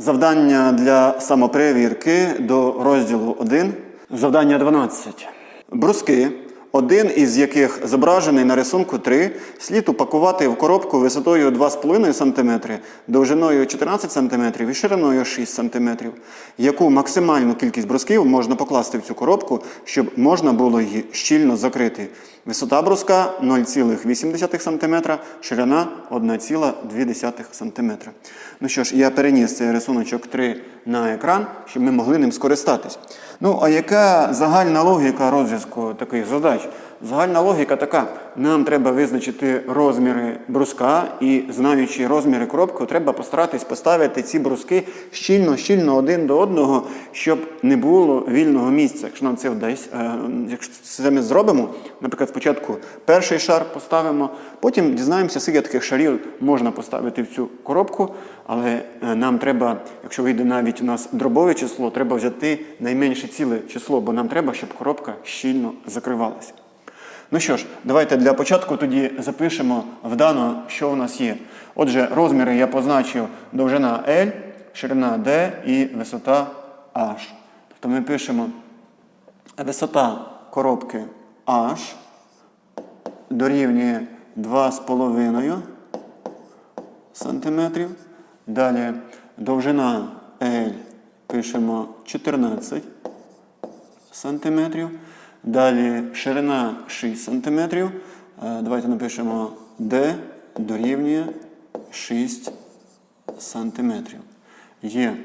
Завдання для самоперевірки до розділу 1. Завдання 12. Бруски, один із яких зображений на рисунку 3, слід упакувати в коробку висотою 2,5 см, довжиною 14 см і шириною 6 см. Яку максимальну кількість брусків можна покласти в цю коробку, щоб можна було її щільно закрити? Висота бруска 0,8 см, ширина 1,2 см. Ну що ж, я переніс цей рисуночок 3 на екран, щоб ми могли ним скористатись. Ну, а яка загальна логіка розв'язку таких задач? Загальна логіка така: нам треба визначити розміри бруска, і знаючи розміри коробки, треба постаратись поставити ці бруски щільно, щільно один до одного, щоб не було вільного місця. Якщо нам це вдасть, е, якщо це ми зробимо, наприклад, спочатку перший шар поставимо, потім дізнаємося, скільки таких шарів можна поставити в цю коробку, але е, нам треба, якщо вийде навіть у нас дробове число, треба взяти найменше ціле число, бо нам треба, щоб коробка щільно закривалася. Ну що ж, давайте для початку тоді запишемо вдано, що у нас є. Отже, розміри я позначив довжина L, ширина D і висота H. Тобто ми пишемо висота коробки H дорівнює 2,5 см. Далі довжина L пишемо 14 см. Далі ширина 6 см. Е, Давайте напишемо D дорівнює 6 см. Є.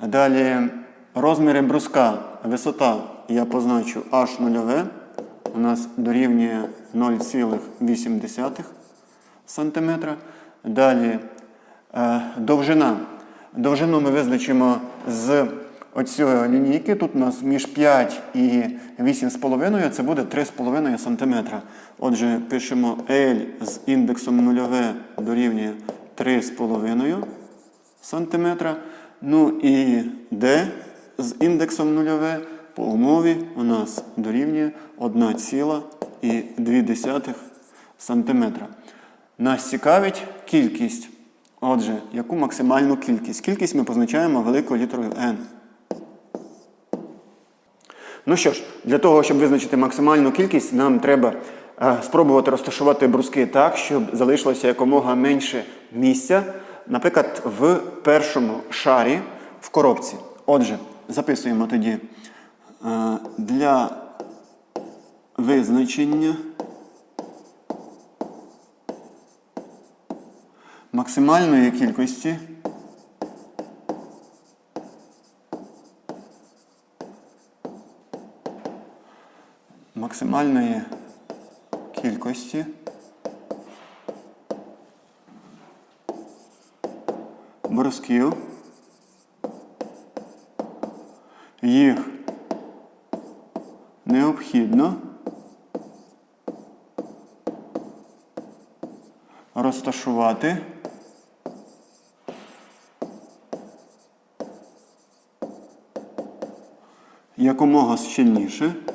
Далі розміри бруска, висота я позначу H0 у нас дорівнює 0,8 см. Далі е, довжина. Довжину ми визначимо з оцієї лінійки. Тут у нас між 5 і 8,5 це буде 3,5 см. Отже, пишемо L з індексом 0 дорівнює 3,5 см. Ну і D з індексом 0 по умові у нас дорівнює 1,2 см. Нас цікавить кількість. Отже, яку максимальну кількість? Кількість ми позначаємо великою літерою N. Ну що ж, для того, щоб визначити максимальну кількість, нам треба е, спробувати розташувати бруски так, щоб залишилося якомога менше місця, наприклад, в першому шарі в коробці. Отже, записуємо тоді е, для визначення максимальної кількості максимальної кількості. Брусків їх необхідно розташувати якомога щільніше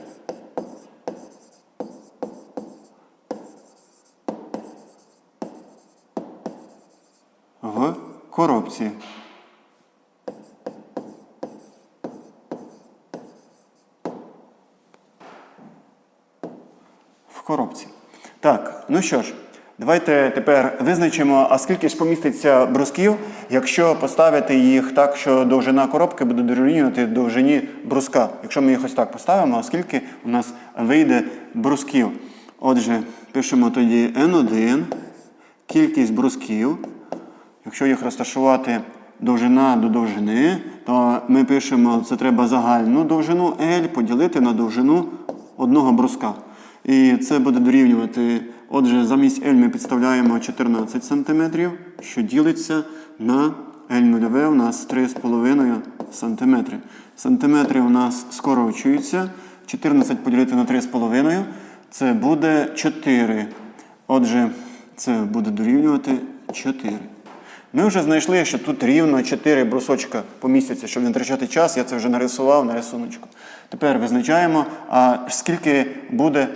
коробці. В коробці. Так, ну що ж, давайте тепер визначимо, а скільки ж поміститься брусків, якщо поставити їх так, що довжина коробки буде дорівнювати довжині бруска. Якщо ми їх ось так поставимо, а скільки у нас вийде брусків. Отже, пишемо тоді N1, кількість брусків. Якщо їх розташувати довжина до довжини, то ми пишемо, це треба загальну довжину L поділити на довжину одного бруска. І це буде дорівнювати. Отже, замість L ми підставляємо 14 см, що ділиться на L0 у нас 3,5 см. Сантиметри у нас скорочуються. 14 поділити на 3,5 це буде 4. Отже, це буде дорівнювати 4. Ми вже знайшли, що тут рівно 4 брусочка помістяться, щоб не втрачати час. Я це вже нарисував на рисуночку. Тепер визначаємо, а скільки буде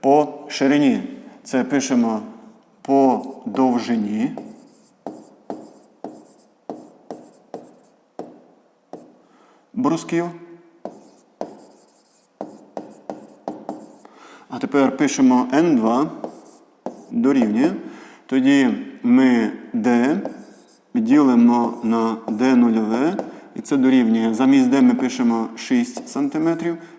по ширині. Це пишемо по довжині. брусків. А тепер пишемо N2 дорівнює. Тоді ми D ділимо на D нульове. І це дорівнює. Замість D ми пишемо 6 см,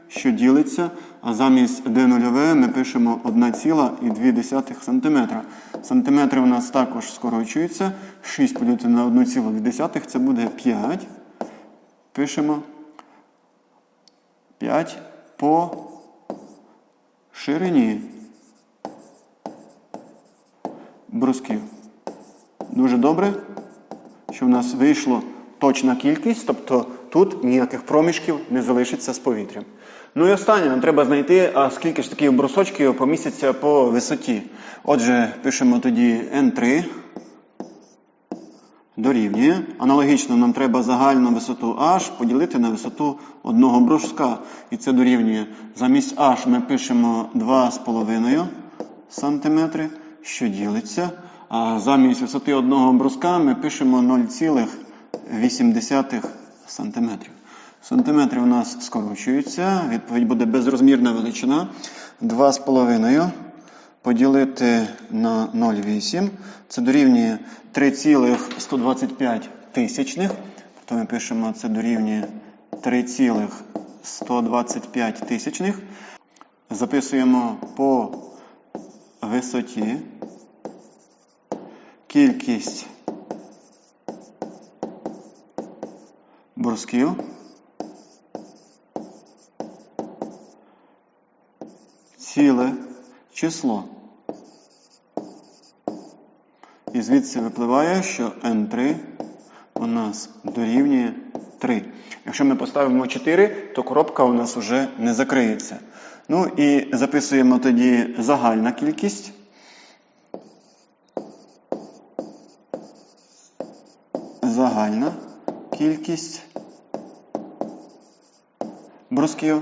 що ділиться, а замість D нульове ми пишемо 1,2 см. Сантиметри у нас також скорочуються. 6 поділити на 1,2 це буде 5. Пишемо 5 по ширині брусків. Дуже добре, що в нас вийшло точна кількість, тобто тут ніяких проміжків не залишиться з повітрям. Ну і останнє, нам треба знайти, а скільки ж таких брусочків поміститься по висоті. Отже, пишемо тоді N3 дорівнює. Аналогічно нам треба загальну висоту H поділити на висоту одного бруска. І це дорівнює. Замість H ми пишемо 2,5 см, що ділиться. Замість висоти одного бруска ми пишемо 0,8 см. Сантиметри у нас скорочуються. Відповідь буде безрозмірна величина. 2,5 поділити на 0,8. Це дорівнює 3,125 тисячних. Тобто ми пишемо це дорівнює 3,125 тисячних. Записуємо по висоті кількість брусків. Ціле число. І звідси випливає, що n3 у нас дорівнює 3. Якщо ми поставимо 4, то коробка у нас вже не закриється. Ну і записуємо тоді загальна кількість. Загальна кількість брусків.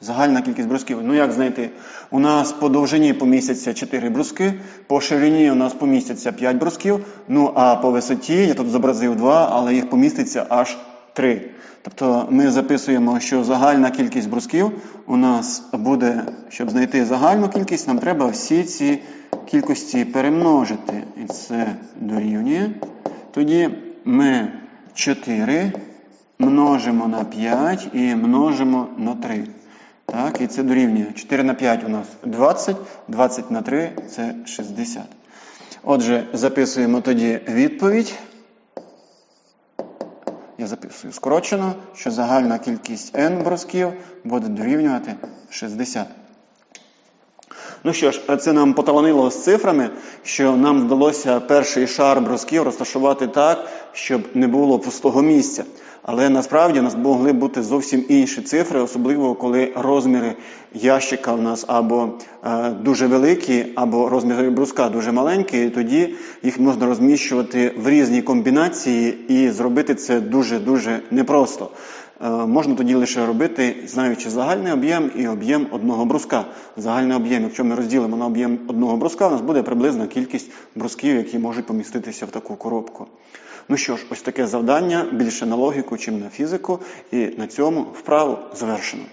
Загальна кількість брусків. Ну як знайти? У нас по довжині помістяться 4 бруски, по ширині у нас помістяться 5 брусків. Ну а по висоті, я тут зобразив 2, але їх поміститься аж 3. Тобто ми записуємо, що загальна кількість брусків у нас буде, щоб знайти загальну кількість, нам треба всі ці кількості перемножити. І це дорівнює. Тоді ми 4 множимо на 5 і множимо на 3. Так, і це дорівнює. 4 на 5 у нас 20, 20 на 3 це 60. Отже, записуємо тоді відповідь. Я записую скорочено, що загальна кількість n бросків буде дорівнювати 60. Ну що ж, це нам поталанило з цифрами, що нам вдалося перший шар бросків розташувати так, щоб не було пустого місця. Але насправді у нас могли бути зовсім інші цифри, особливо коли розміри ящика у нас або е, дуже великі, або розміри бруска дуже маленькі. І тоді їх можна розміщувати в різні комбінації, і зробити це дуже-дуже непросто. Е, можна тоді лише робити, знаючи загальний об'єм і об'єм одного бруска. Загальний об'єм, якщо ми розділимо на об'єм одного бруска, у нас буде приблизна кількість брусків, які можуть поміститися в таку коробку. Ну що ж, ось таке завдання більше на логіку, чим на фізику, і на цьому вправу завершено.